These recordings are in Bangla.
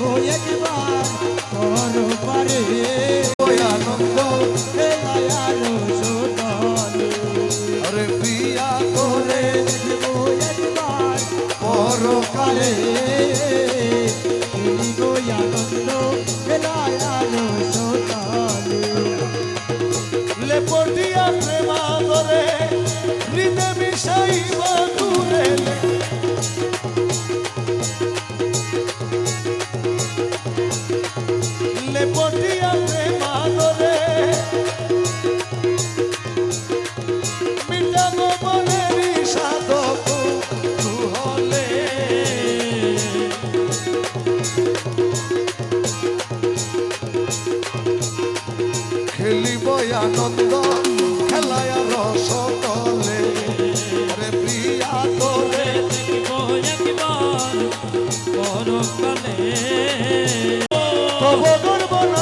Oye, ¿qué va?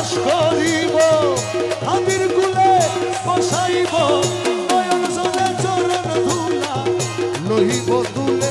বাস করিব হাতির গুলে বসাইব নয়ন চলে চরণ ধুলা নহিব তুলা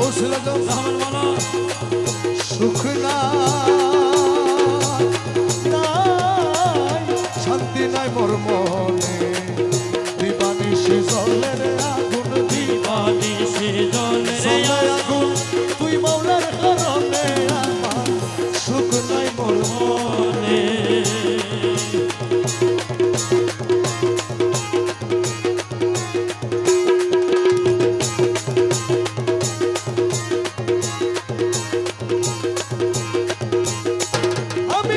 Oh,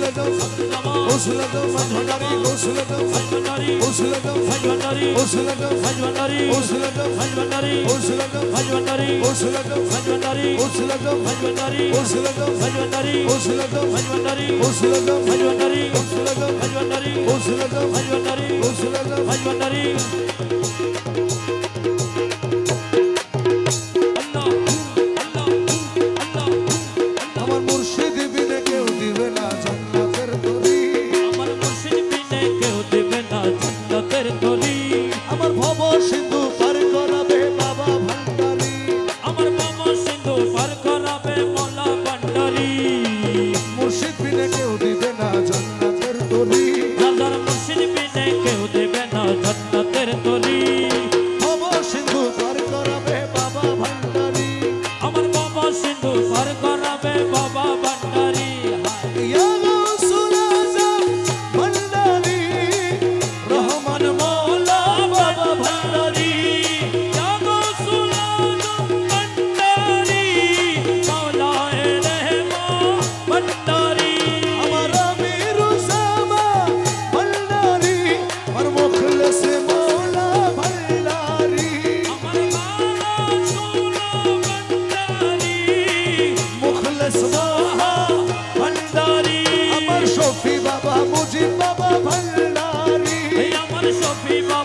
গোসলে দাও গোসলে দাও ভাজভান্ডারি গোসলে দাও ভাজভান্ডারি গোসলে দাও ভাজভান্ডারি গোসলে দাও ভাজভান্ডারি গোসলে দাও ভাজভান্ডারি গোসলে দাও ভাজভান্ডারি গোসলে দাও ভাজভান্ডারি গোসলে দাও ভাজভান্ডারি গোসলে দাও ভাজভান্ডারি গোসলে দাও ভাজভান্ডারি গোসলে দাও ভাজভান্ডারি গোসলে দাও ভাজভান্ডারি গোসলে দাও ভাজভান্ডারি গোসলে দাও ভাজভান্ডারি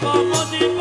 মদিনা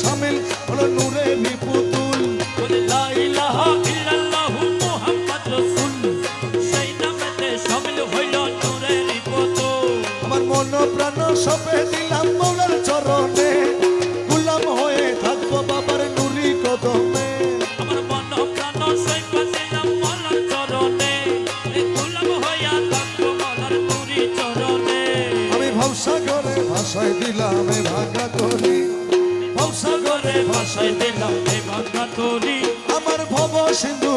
সামিল হলো নূরে নিপুতুল। লা ইলাহা ইল্লাল্লাহ মুহাম্মদ রাসূল। সেই নামেতে সামিল হইল নূরে নিপুতুল। আমার মন প্রাণ সবে দিলাম মৌলার চরণে। গোলাম হয়ে থাকব বাবার নুরি কদমে। আমার মন প্রাণ সবে দিলাম মৌলার চরণে। গোলাম হয়ে থাকব বাবার নুরি চরণে। আমি ভবসাগরে ভাসায় দিলাম ভাগা করি ভাষায় দিলাম এ বাংলা আমার ভব সিন্ধু